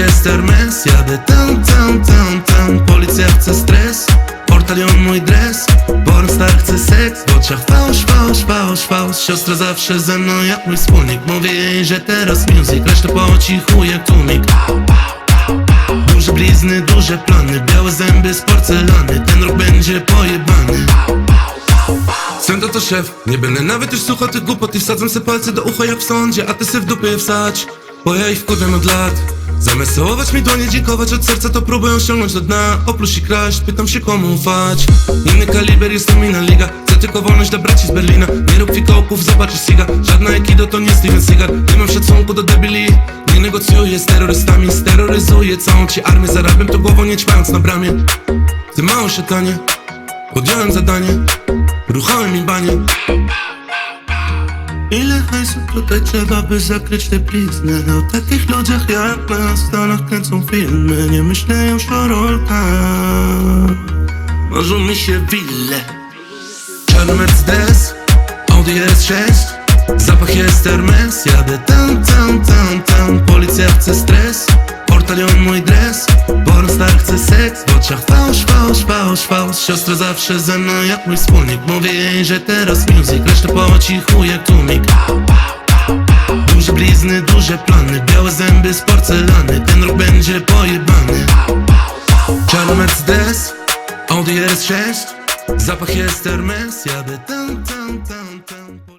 jest Hermes Jadę tam, tam, tam, tam. Policja chce stres Portalion mój dres. Pornstar chce seks W oczach fałsz, fałsz, fałsz, fałsz. Siostra zawsze ze mną jak mój wspólnik. Mówię jej, że teraz music Reszta po cichu jak tłumik. Duże blizny, duże plany Białe zęby z porcelany. Ten rok będzie pojebany. Sędzia to szef, nie będę nawet już słuchał tych głupot I wsadzam se palce do ucha jak w sądzie A ty se w dupy wsadź, bo ja ich wkurzam od lat. Zamiast całować mi dłonie, dziękować od serca To próbują ściągnąć do dna, opluć i kraść Pytam się komu ufać. Inny kaliber, jest to inna liga. Chcę tylko wolność dla braci z Berlina. Nie rób fikołków, zobaczysz siga Żadna ekido to nie Steven Seagal. Nie mam szacunku do debili. Nie negocjuję z terrorystami Steroryzuję całą ci armię. Zarabiam to głową nie ćpając na bramie. Ty mało szatanie Podjąłem zadanie. Ruchałem mi banie Ile hajsu tutaj trzeba, by zakryć te blizny? O takich ludziach jak na Stanach kręcą filmy. Nie myślę już o rolkach. Marzą mi się wille. Czarny Mercedes Audi S6 Zapach jest Hermes. Jadę tam, tam, tam, tam. Policja chce stres oczach fałsz, fałsz, fałsz, fałsz Siostra zawsze ze mną jak mój wspólnik. Mówię jej, że teraz music Reszta po cichu jak tłumik. Duże blizny, duże plany Białe zęby z porcelany. Ten rok będzie pojebany. Czarny Mercedes Audi S6 Zapach jest Hermes Jadę tam, tam, tam, tam